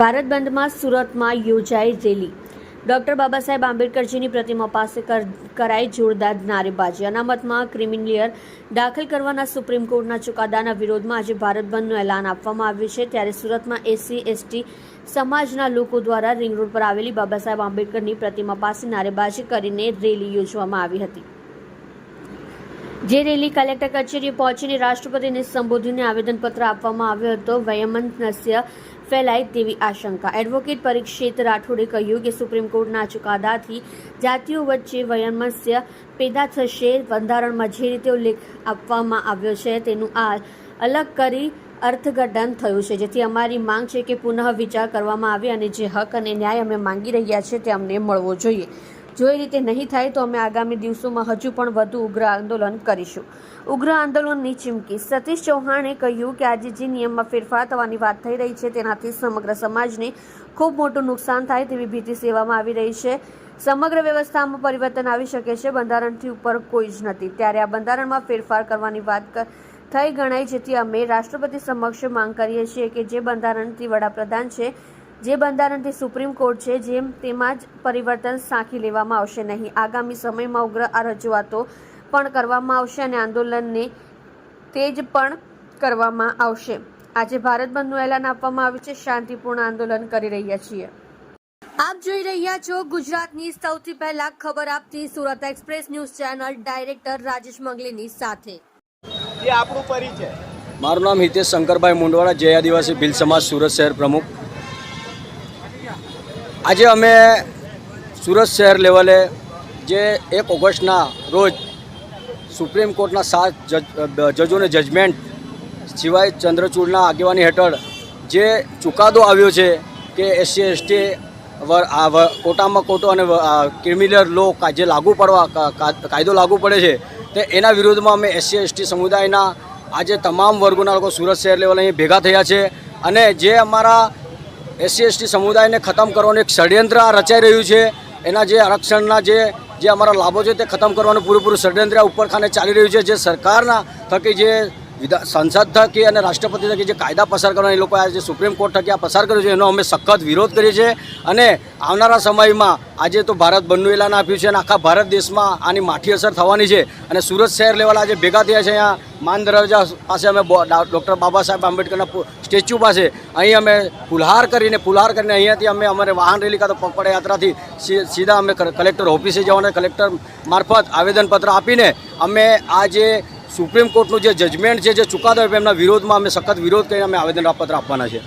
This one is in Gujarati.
ભારત બંધમાં સુરતમાં યોજાઈ રેલી. ડોક્ટર બાબા સાહેબ આંબેડકરજીની પ્રતિમા પાસે કરાઈ જોરદાર નારેબાજી. અનામતમાં ક્રિમિનલિયર દાખલ કરવાના સુપ્રીમ કોર્ટના ચુકાદાના વિરોધમાં આજે ભારત બંધનું એલાન આપવામાં આવ્યું છે. ત્યારે સુરતમાં એસસી, એસટી સમાજના લોકો દ્વારા રિંગ રોડ પર આવેલી બાબા સાહેબ આંબેડકરની પ્રતિમા પાસે નારેબાજી કરીને રેલી યોજવામાં આવી હતી. જે રેલી કલેક્ટર કચેરીએ પહોંચીને રાષ્ટ્રપતિને સંબોધીને આવેદનપત્ર આપવામાં આવ્યો હતો. વયમનસ્ય ફેલાય તેવી આશંકા. એડવોકેટ પરીક્ષિત રાઠોડે કહ્યું કે સુપ્રીમ કોર્ટના ચુકાદાથી જાતિઓ વચ્ચે વયમસ્ય પેદા થશે. બંધારણમાં જે રીતે ઉલ્લેખ આપવામાં આવ્યો છે, તેનું આ અલગ કરી અર્થઘટન થયું છે. જેથી અમારી માંગ છે કે પુનઃ વિચાર કરવામાં આવે અને જે હક અને ન્યાય અમે માંગી રહ્યા છીએ તે અમને મળવો જોઈએ. જો એ રીતે નહીં થાય તો અમે આગામી દિવસોમાં હજુ પણ વધુ ઉગ્ર આંદોલન કરીશું. ઉગ્ર આંદોલનની ચીમકી. સતીશ ચૌહાણે કહ્યું કે આજે જે નિયમમાં ફેરફાર થવાની વાત થઈ રહી છે તેનાથી સમગ્ર સમાજને ખૂબ મોટું નુકસાન થાય તેવી ભીતિ સેવામાં આવી રહી છે. સમગ્ર વ્યવસ્થામાં પરિવર્તન આવી શકે છે, બંધારણથી ઉપર કોઈ જ નથી. ત્યારે આ બંધારણમાં ફેરફાર કરવાની વાત થઈ ગણાય, જેથી અમે રાષ્ટ્રપતિ સમક્ષ માંગ કરીએ છીએ કે જે બંધારણથી વડાપ્રધાન છે જે બંધારણથી સુપ્રીમ કોર્ટ છે જેમ તેમાં જ પરિવર્તન સાંખી લેવામાં આવશે નહીં. આગામી સમયમાં ઉગ્ર આ રજૂઆતો પણ કરવામાં આવશે અને આંદોલનને તેજ પણ કરવામાં આવશે. આજે ભારત બંધનું એલાન આપવામાં આવ્યું છે. શાંતિપૂર્ણ આંદોલન કરી રહ્યા છીએ. આપ જોઈ રહ્યા છો ગુજરાતની સૌથી પહેલા ખબર આપતી Surat express news channel director Rajesh મંગલીની સાથે. આપણું પરિચય. મારું નામ હિતેશ શંકરભાઈ મુંડવાડા જય આદિવાસી ભીલ સમાજ સુરત શહેર પ્રમુખ. આજે અમે સુરત શહેર લેવલે જે એક ઓગસ્ટના રોજ સુપ્રીમ કોર્ટના સાત જજ, જજોને જજમેન્ટ સિવાય ચંદ્રચૂડના આગેવાની હેઠળ જે ચુકાદો આવ્યો છે કે એસસી, એસટી કોટામાં કોટો અને ક્રિમિનલ લો જે લાગુ પડવા કાયદો લાગુ પડે છે, તે એના વિરોધમાં અમે એસસી, એસટી સમુદાયના આજે તમામ વર્ગોના લોકો સુરત શહેર લેવલે અહીં ભેગા થયા છે અને જે અમારા એસસી એસટી સમુદાયને ખતમ કરવાનું એક ષડયંત્ર રચાઈ રહ્યું છે. એના જે આરક્ષણના જે જે અમારા લાભો છે તે ખતમ કરવાનું પૂરેપૂરું ષડયંત્ર ઉપર ખાને ચાલી રહ્યું છે. જે સરકારના થકી જે વિધા, સંસદ થકી અને રાષ્ટ્રપતિ થકી જે કાયદા પસાર કરવાના, એ લોકો આજે સુપ્રીમ કોર્ટ થકી આ પસાર કર્યું છે, એનો અમે સખત વિરોધ કરીએ છીએ. અને આવનારા સમયમાં આજે તો ભારત બંધનું એલાન આપ્યું છે અને આખા ભારત દેશમાં આની માઠી અસર થવાની છે. અને સુરત શહેર લેવલ આજે ભેગા થયા છે. અહીંયા માન દરવાજા પાસે અમે ડૉક્ટર બાબા સાહેબ આંબેડકરના સ્ટેચ્યુ પાસે અહીં અમે ફુલહાર કરીને ફુલહાર કરીને અહીંયાથી અમે અમારે વાહન રેલી કાં તો પગપાળા યાત્રાથી સીધા અમે કલેક્ટર ઓફિસે જવાના, કલેક્ટર મારફત આવેદનપત્ર આપીને અમે આ જે સુપ્રીમ કોર્ટનું જે જજમેન્ટ છે, જે ચુકાદો એમના વિરોધમાં અમે સખત વિરોધ કરીને અમે આવેદનપત્ર આપવાના છે.